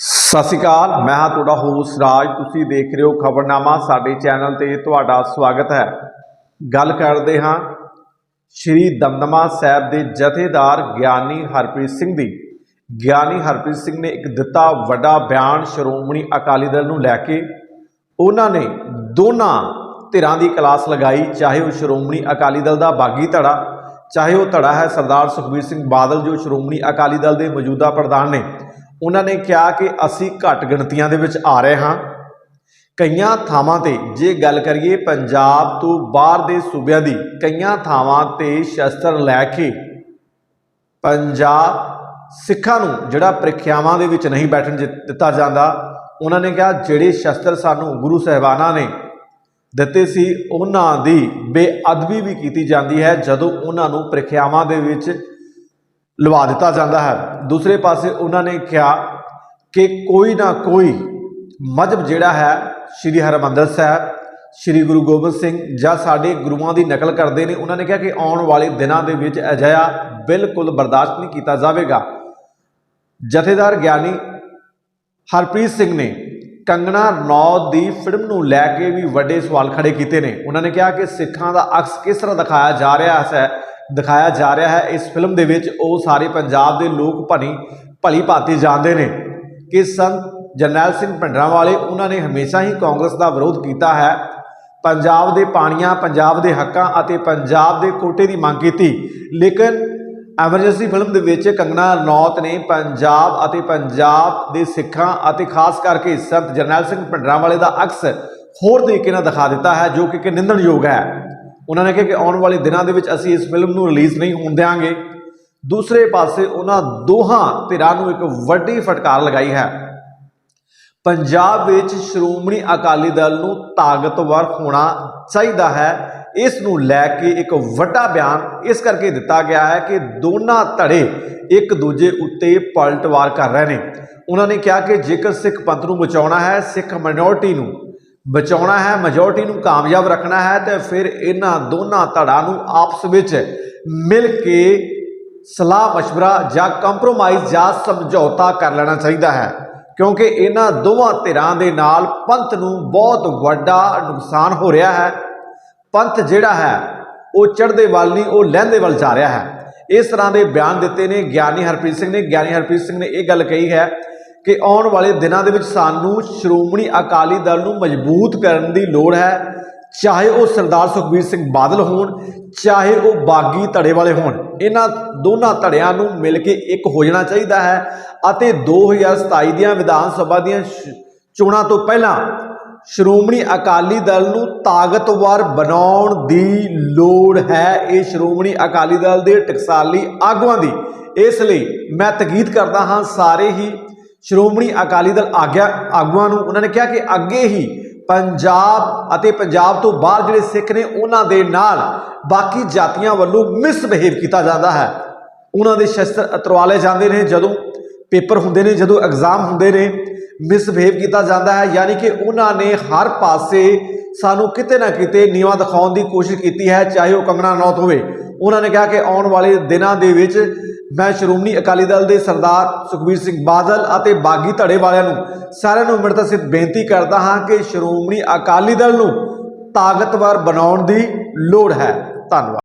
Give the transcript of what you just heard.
ਸਤਿ ਸ਼੍ਰੀ ਅਕਾਲ, ਮੈਂ ਹਾਂ ਤੁਹਾਡਾ ਹੋਸਟ ਰਾਜ। ਤੁਸੀਂ ਦੇਖ ਰਹੇ ਹੋ ਖਬਰਨਾਮਾ, ਸਾਡੇ ਚੈਨਲ ਤੇ ਤੁਹਾਡਾ ਸਵਾਗਤ ਹੈ। ਗੱਲ ਕਰਦੇ ਹਾਂ ਸ਼੍ਰੀ ਦਮਦਮਾ ਸਾਹਿਬ ਦੇ ਜਥੇਦਾਰ ਗਿਆਨੀ ਹਰਪ੍ਰੀਤ ਸਿੰਘ ਦੀ। ਗਿਆਨੀ ਹਰਪ੍ਰੀਤ ਸਿੰਘ ਨੇ ਇੱਕ ਦਿੱਤਾ ਵੱਡਾ ਬਿਆਨ ਸ਼੍ਰੋਮਣੀ ਅਕਾਲੀ ਦਲ ਨੂੰ ਲੈ ਕੇ। ਉਹਨਾਂ ਨੇ ਦੋਨਾਂ ਧਿਰਾਂ ਦੀ ਕਲਾਸ ਲਗਾਈ, ਚਾਹੇ ਉਹ ਸ਼੍ਰੋਮਣੀ ਅਕਾਲੀ ਦਲ ਦਾ ਬਾਗੀ ਧੜਾ, ਚਾਹੇ ਉਹ ਧੜਾ ਹੈ ਸਰਦਾਰ ਸੁਖਬੀਰ ਸਿੰਘ ਬਾਦਲ, ਜੋ ਸ਼੍ਰੋਮਣੀ ਅਕਾਲੀ ਦਲ ਦੇ ਮੌਜੂਦਾ ਪ੍ਰਧਾਨ ਨੇ। ਉਹਨਾਂ ਨੇ ਕਿਹਾ ਕਿ ਅਸੀਂ ਘੱਟ ਗਿਣਤੀਆਂ ਦੇ ਵਿੱਚ ਆ ਰਹੇ ਹਾਂ। ਕਈਆਂ ਥਾਵਾਂ ਤੇ ਜੇ ਗੱਲ ਕਰੀਏ ਪੰਜਾਬ ਤੋਂ ਬਾਹਰ ਦੇ ਸੂਬਿਆਂ ਦੀ, ਕਈਆਂ ਥਾਵਾਂ ਤੇ ਸ਼ਸਤਰ ਲੈ ਕੇ ਪੰਜਾਬ ਸਿੱਖਾਂ ਨੂੰ ਜਿਹੜਾ ਪ੍ਰੀਖਿਆਵਾਂ ਦੇ ਵਿੱਚ ਨਹੀਂ ਬੈਠਣ ਜਿ- ਦਿੱਤਾ ਜਾਂਦਾ, ਉਹਨਾਂ ਨੇ ਕਿਹਾ ਜਿਹੜੇ ਸ਼ਸਤਰ ਸਾਨੂੰ ਗੁਰੂ ਸਾਹਿਬਾਨਾਂ ਨੇ ਦਿੱਤੇ ਸੀ, ਉਹਨਾਂ ਦੀ ਬੇਅਦਬੀ ਵੀ ਕੀਤੀ ਜਾਂਦੀ ਹੈ ਜਦੋਂ ਉਹਨਾਂ ਨੂੰ ਪ੍ਰੀਖਿਆਵਾਂ ਦੇ ਵਿੱਚ ਲਵਾ ਦਿੱਤਾ ਜਾਂਦਾ ਹੈ। ਦੂਸਰੇ ਪਾਸੇ ਉਹਨਾਂ ਨੇ ਕਿਹਾ ਕਿ ਕੋਈ ਨਾ ਕੋਈ ਮਜ਼ਹਬ ਜਿਹੜਾ ਹੈ ਸ੍ਰੀ ਹਰਿਮੰਦਰ ਸਾਹਿਬ, ਸ੍ਰੀ ਗੁਰੂ ਗੋਬਿੰਦ ਸਿੰਘ ਜਾਂ ਸਾਡੇ ਗੁਰੂਆਂ ਦੀ ਨਕਲ ਕਰਦੇ ਨੇ। ਉਹਨਾਂ ਨੇ ਕਿਹਾ ਕਿ ਆਉਣ ਵਾਲੇ ਦਿਨਾਂ ਦੇ ਵਿੱਚ ਅਜਿਹਾ ਬਿਲਕੁਲ ਬਰਦਾਸ਼ਤ ਨਹੀਂ ਕੀਤਾ ਜਾਵੇਗਾ। ਜਥੇਦਾਰ ਗਿਆਨੀ ਹਰਪ੍ਰੀਤ ਸਿੰਘ ਨੇ ਕੰਗਣਾ ਰਣੌਤ ਦੀ ਫਿਲਮ ਨੂੰ ਲੈ ਕੇ ਵੀ ਵੱਡੇ ਸਵਾਲ ਖੜੇ ਕੀਤੇ ਨੇ। ਉਹਨਾਂ ਨੇ ਕਿਹਾ ਕਿ ਸਿੱਖਾਂ ਦਾ ਅਕਸ ਕਿਸ ਤਰ੍ਹਾਂ ਦਿਖਾਇਆ ਜਾ ਰਿਹਾ ਹੈ ਦਿਖਾਇਆ ਜਾ ਰਿਹਾ ਹੈ। ਇਸ ਫਿਲਮ ਦੇ ਵਿੱਚ ਉਹ ਸਾਰੇ ਪੰਜਾਬ ਦੇ ਲੋਕ ਭਣੀ ਭਲੀ ਭਾਂਤੀ ਜਾਣਦੇ ਨੇ ਕਿ ਸੰਤ ਜਰਨੈਲ ਸਿੰਘ ਭਿੰਡਰਾਂ ਵਾਲੇ ਉਹਨਾਂ ਨੇ ਹਮੇਸ਼ਾ ਹੀ ਕਾਂਗਰਸ ਦਾ ਵਿਰੋਧ ਕੀਤਾ ਹੈ। ਪੰਜਾਬ ਦੇ ਪਾਣੀਆਂ, ਪੰਜਾਬ ਦੇ ਹੱਕਾਂ ਅਤੇ ਪੰਜਾਬ ਦੇ ਕੋਟੇ ਦੀ ਮੰਗ ਕੀਤੀ। ਲੇਕਿਨ ਐਮਰਜੈਂਸੀ ਫਿਲਮ ਦੇ ਵਿੱਚ ਕੰਗਨਾ ਰਣੌਤ ਨੇ ਪੰਜਾਬ ਅਤੇ ਪੰਜਾਬ ਦੇ ਸਿੱਖਾਂ ਅਤੇ ਖਾਸ ਕਰਕੇ ਸੰਤ ਜਰਨੈਲ ਸਿੰਘ ਭਿੰਡਰਾਂ ਵਾਲੇ ਦਾ ਅਕਸ ਹੋਰ ਤਰੀਕੇ ਨਾਲ ਦਿਖਾ ਦਿੱਤਾ ਹੈ, ਜੋ ਕਿ ਕਿ ਨਿੰਦਣਯੋਗ ਹੈ। ਉਹਨਾਂ ਨੇ ਕਿਹਾ ਕਿ ਆਉਣ ਵਾਲੇ ਦਿਨਾਂ ਦੇ ਵਿੱਚ ਅਸੀਂ ਇਸ ਫਿਲਮ ਨੂੰ ਰਿਲੀਜ਼ ਨਹੀਂ ਹੋਣ ਦੇਵਾਂਗੇ ਦੂਸਰੇ ਪਾਸੇ ਉਹਨਾਂ ਦੋਹਾਂ ਧਿਰਾਂ ਨੂੰ ਇੱਕ ਵੱਡੀ ਫਟਕਾਰ ਲਗਾਈ ਹੈ। ਪੰਜਾਬ ਵਿੱਚ ਸ਼੍ਰੋਮਣੀ ਅਕਾਲੀ ਦਲ ਨੂੰ ਤਾਕਤਵਰ ਹੋਣਾ ਚਾਹੀਦਾ ਹੈ। ਇਸ ਨੂੰ ਲੈ ਕੇ ਇੱਕ ਵੱਡਾ ਬਿਆਨ ਇਸ ਕਰਕੇ ਦਿੱਤਾ ਗਿਆ ਹੈ ਕਿ ਦੋਨਾਂ ਧੜੇ ਇੱਕ ਦੂਜੇ ਉੱਤੇ ਪਲਟਵਾਰ ਕਰ ਰਹੇ ਨੇ। ਉਹਨਾਂ ਨੇ ਕਿਹਾ ਕਿ ਜੇਕਰ ਸਿੱਖ ਪੰਥ ਨੂੰ ਬਚਾਉਣਾ ਹੈ, ਸਿੱਖ ਮਾਈਨੋਰਟੀ ਨੂੰ ਬਚਾਉਣਾ ਹੈ ਮੈਜੋਰਟੀ ਨੂੰ ਕਾਮਯਾਬ ਰੱਖਣਾ ਹੈ ਤੇ ਫਿਰ ਇਹਨਾਂ ਦੋਨਾਂ ਧੜਾਂ ਨੂੰ ਆਪਸ ਵਿੱਚ ਮਿਲ ਕੇ ਸਲਾਹ مشورہ ਜਾਂ ਕੰਪਰੋਮਾਈਜ਼ ਜਾਂ ਸਮਝੌਤਾ ਕਰ ਲੈਣਾ ਚਾਹੀਦਾ ਹੈ ਕਿਉਂਕਿ ਇਹਨਾਂ ਦੋਵਾਂ ਧਿਰਾਂ ਦੇ ਨਾਲ ਪੰਥ ਨੂੰ ਬਹੁਤ ਵੱਡਾ ਨੁਕਸਾਨ ਹੋ ਰਿਹਾ ਹੈ ਪੰਥ ਜਿਹੜਾ ਹੈ ਉਹ ਚੜ੍ਹਦੇ ਵੱਲ ਨਹੀਂ ਉਹ ਲਹਿੰਦੇ ਵੱਲ ਜਾ ਰਿਹਾ ਹੈ ਇਸ ਤਰ੍ਹਾਂ ਦੇ ਬਿਆਨ ਦਿੱਤੇ ਨੇ ਗਿਆਨੀ ਹਰਪ੍ਰੀਤ ਸਿੰਘ ਨੇ ਗਿਆਨੀ ਹਰਪ੍ਰੀਤ ਸਿੰਘ ਨੇ ਇਹ ਗੱਲ ਕਹੀ ਹੈ ਕਿ ਆਉਣ ਵਾਲੇ ਦਿਨਾਂ ਦੇ ਵਿੱਚ ਸਾਨੂੰ ਸ਼੍ਰੋਮਣੀ ਅਕਾਲੀ ਦਲ ਨੂੰ ਮਜ਼ਬੂਤ ਕਰਨ ਦੀ ਲੋੜ ਹੈ, ਚਾਹੇ ਉਹ ਸਰਦਾਰ ਸੁਖਬੀਰ ਸਿੰਘ ਬਾਦਲ ਹੋਣ, ਚਾਹੇ ਉਹ ਬਾਗੀ ਧੜੇ ਵਾਲੇ ਹੋਣ, ਇਹਨਾਂ ਦੋਨਾਂ ਧੜਿਆਂ ਨੂੰ ਮਿਲ ਕੇ ਇੱਕ ਹੋ ਜਾਣਾ ਚਾਹੀਦਾ ਹੈ ਅਤੇ 2027 ਦੀਆਂ ਵਿਧਾਨ ਸਭਾ ਦੀਆਂ ਚੋਣਾਂ ਤੋਂ ਪਹਿਲਾਂ ਸ਼੍ਰੋਮਣੀ ਅਕਾਲੀ ਦਲ ਨੂੰ ਤਾਕਤਵਰ ਬਣਾਉਣ ਦੀ ਲੋੜ ਹੈ। ਇਹ ਸ਼੍ਰੋਮਣੀ ਅਕਾਲੀ ਦਲ ਦੇ ਟਕਸਾਲੀ ਆਗੂਆਂ ਦੀ। ਇਸ ਲਈ ਮੈਂ ਤਕੀਦ ਕਰਦਾ ਹਾਂ, ਸਾਰੇ ਹੀ ਸ਼੍ਰੋਮਣੀ ਅਕਾਲੀ ਦਲ ਆਗਿਆ ਆਗੂਆਂ ਨੂੰ ਉਹਨਾਂ ਨੇ ਕਿਹਾ ਕਿ ਅੱਗੇ ਹੀ ਪੰਜਾਬ ਅਤੇ ਪੰਜਾਬ ਤੋਂ ਬਾਹਰ ਜਿਹੜੇ ਸਿੱਖ ਨੇ ਉਹਨਾਂ ਦੇ ਨਾਲ ਬਾਕੀ ਜਾਤੀਆਂ ਵੱਲੋਂ ਮਿਸਬਿਹੇਵ ਕੀਤਾ ਜਾਂਦਾ ਹੈ। ਉਹਨਾਂ ਦੇ ਸ਼ਸਤਰ ਅਤਰਵਾਲੇ ਜਾਂਦੇ ਨੇ, ਜਦੋਂ ਪੇਪਰ ਹੁੰਦੇ ਨੇ, ਜਦੋਂ ਐਗਜ਼ਾਮ ਹੁੰਦੇ ਨੇ ਮਿਸਬਿਹੇਵ ਕੀਤਾ ਜਾਂਦਾ ਹੈ। ਯਾਨੀ ਕਿ ਉਹਨਾਂ ਨੇ ਹਰ ਪਾਸੇ ਸਾਨੂੰ ਕਿਤੇ ਨਾ ਕਿਤੇ ਨੀਵਾ ਦਿਖਾਉਣ ਦੀ ਕੋਸ਼ਿਸ਼ ਕੀਤੀ ਹੈ, ਚਾਹੇ ਉਹ ਕੰਗਣਾ ਨੌਤ ਹੋਵੇ। ਉਹਨਾਂ ਨੇ ਕਿਹਾ ਕਿ ਆਉਣ ਵਾਲੇ ਦਿਨਾਂ ਦੇ ਵਿੱਚ ਮੈਂ ਸ਼੍ਰੋਮਣੀ ਅਕਾਲੀ ਦਲ ਦੇ ਸਰਦਾਰ ਸੁਖਬੀਰ ਸਿੰਘ ਬਾਦਲ ਅਤੇ ਬਾਗੀ ਧੜੇ ਵਾਲਿਆਂ ਨੂੰ ਸਾਰਿਆਂ ਨੂੰ ਮਿਲਤਾ ਸਿੱਧ ਬੇਨਤੀ ਕਰਦਾ ਹਾਂ ਕਿ ਸ਼੍ਰੋਮਣੀ ਅਕਾਲੀ ਦਲ ਨੂੰ ਤਾਕਤਵਰ ਬਣਾਉਣ ਦੀ ਲੋੜ ਹੈ। ਧੰਨਵਾਦ।